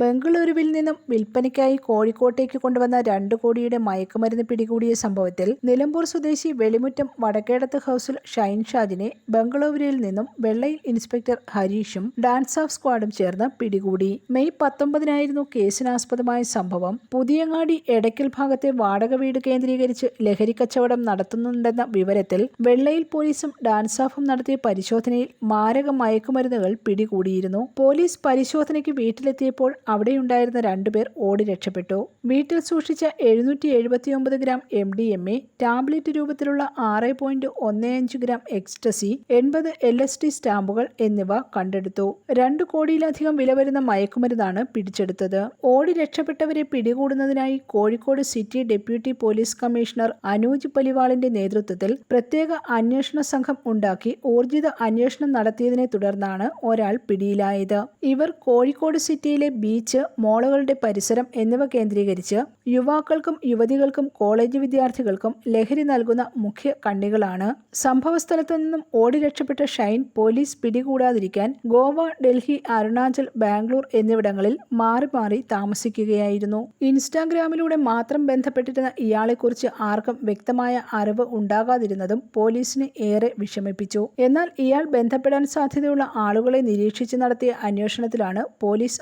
ബംഗളൂരുവിൽ നിന്നും വിൽപ്പനയ്ക്കായി കോഴിക്കോട്ടേക്ക് കൊണ്ടുവന്ന രണ്ട് കോടിയുടെ മയക്കുമരുന്ന് പിടികൂടിയ സംഭവത്തിൽ നിലമ്പൂർ സ്വദേശി വെളിമുറ്റം വടക്കേടത്ത് ഹൌസിൽ ഷൈൻ ഷാജിനെ ബംഗളൂരുവിൽ നിന്നും വെള്ളയിൽ ഇൻസ്പെക്ടർ ഹരീഷും ഡാൻസ് ഓഫ് സ്ക്വാഡും ചേർന്ന് പിടികൂടി. മെയ് പത്തൊമ്പതിനായിരുന്നു കേസിനാസ്പദമായ സംഭവം. പുതിയങ്ങാടി എടയ്ക്കൽ ഭാഗത്തെ വാടക വീട് കേന്ദ്രീകരിച്ച് ലഹരി കച്ചവടം നടത്തുന്നുണ്ടെന്ന വിവരത്തിൽ വെള്ളയിൽ പോലീസും ഡാൻസ് ഓഫും നടത്തിയ പരിശോധനയിൽ മാരക മയക്കുമരുന്നുകൾ പിടികൂടിയിരുന്നു. പോലീസ് പരിശോധനയ്ക്ക് വീട്ടിലെത്തിയപ്പോൾ അവിടെയുണ്ടായിരുന്ന രണ്ടുപേർ ഓടി രക്ഷപ്പെട്ടു. വീട്ടിൽ സൂക്ഷിച്ച എഴുന്നൂറ്റി എഴുപത്തിയൊമ്പത് gram M D M A tablet രൂപത്തിലുള്ള ആറ് പോയിന്റ് ഒന്ന് അഞ്ച് ഗ്രാം എക്സ്റ്റസി എൺപത് എൽ എസ് ടി സ്റ്റാമ്പുകൾ എന്നിവ കണ്ടെടുത്തു. രണ്ട് കോടിയിലധികം വില വരുന്ന മയക്കുമരുന്നാണ് പിടിച്ചെടുത്തത്. ഓടി രക്ഷപ്പെട്ടവരെ പിടികൂടുന്നതിനായി Kozhikode city deputy police commissioner Anuj പലിവാളിന്റെ നേതൃത്വത്തിൽ പ്രത്യേക അന്വേഷണ സംഘം ഉണ്ടാക്കി ഊർജിത അന്വേഷണം നടത്തിയതിനെ തുടർന്നാണ് ഒരാൾ പിടിയിലായത്. ഇവർ കോഴിക്കോട് സിറ്റിയിലെ ബീച്ച് മോളുകളുടെ പരിസരം എന്നിവ കേന്ദ്രീകരിച്ച് യുവാക്കൾക്കും യുവതികൾക്കും കോളേജ് വിദ്യാർത്ഥികൾക്കും ലഹരി നൽകുന്ന മുഖ്യ കണ്ണികളാണ്. സംഭവസ്ഥലത്തു നിന്നും ഓടി രക്ഷപ്പെട്ട ഷൈൻ പോലീസ് പിടികൂടാതിരിക്കാൻ ഗോവ ഡൽഹി അരുണാചൽ ബാംഗ്ലൂർ എന്നിവിടങ്ങളിൽ മാറി മാറി താമസിക്കുകയായിരുന്നു. ഇൻസ്റ്റാഗ്രാമിലൂടെ മാത്രം ബന്ധപ്പെട്ടിരുന്ന ഇയാളെക്കുറിച്ച് ആർക്കും വ്യക്തമായ അറിവ് ഉണ്ടാകാതിരുന്നതും പോലീസിനെ ഏറെ വിഷമിപ്പിച്ചു. എന്നാൽ ഇയാൾ ബന്ധപ്പെടാൻ സാധ്യതയുള്ള ആളുകളെ നിരീക്ഷിച്ച് നടത്തിയ അന്വേഷണത്തിലാണ് പോലീസ്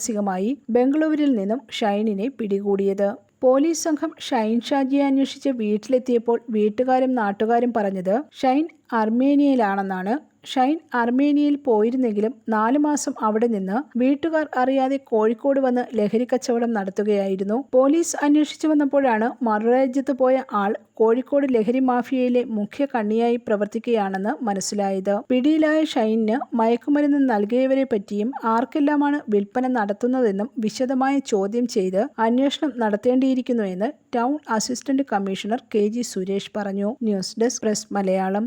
അതിസാഹസികമായി ബംഗളൂരുവിൽ നിന്നും ഷൈനിനെ പിടികൂടിയത്. പോലീസ് സംഘം ഷൈൻ ഷാജിയെ അന്വേഷിച്ച് വീട്ടിലെത്തിയപ്പോൾ വീട്ടുകാരും നാട്ടുകാരും പറഞ്ഞത് ഷൈൻ അർമേനിയയിലാണെന്നാണ്. ഷൈൻ അർമേനിയയിൽ പോയിരുന്നെങ്കിലും നാലു മാസം അവിടെ നിന്ന് വീട്ടുകാർ അറിയാതെ കോഴിക്കോട് വന്ന് ലഹരി കച്ചവടം നടത്തുകയായിരുന്നു. പോലീസ് അന്വേഷിച്ചു വന്നപ്പോഴാണ് മറുരാജ്യത്ത് പോയ ആൾ കോഴിക്കോട് ലഹരി മാഫിയയിലെ മുഖ്യ കണ്ണിയായി പ്രവർത്തിക്കുകയാണെന്ന് മനസ്സിലായത്. പിടിയിലായ ഷൈനിന് മയക്കുമരുന്ന് നൽകിയവരെ പറ്റിയും ആർക്കെല്ലാമാണ് വിൽപ്പന നടത്തുന്നതെന്നും വിശദമായ ചോദ്യം ചെയ്ത് അന്വേഷണം നടത്തേണ്ടിയിരിക്കുന്നുവെന്ന് town assistant commissioner K G Suresh പറഞ്ഞു. News desk press Malayalam.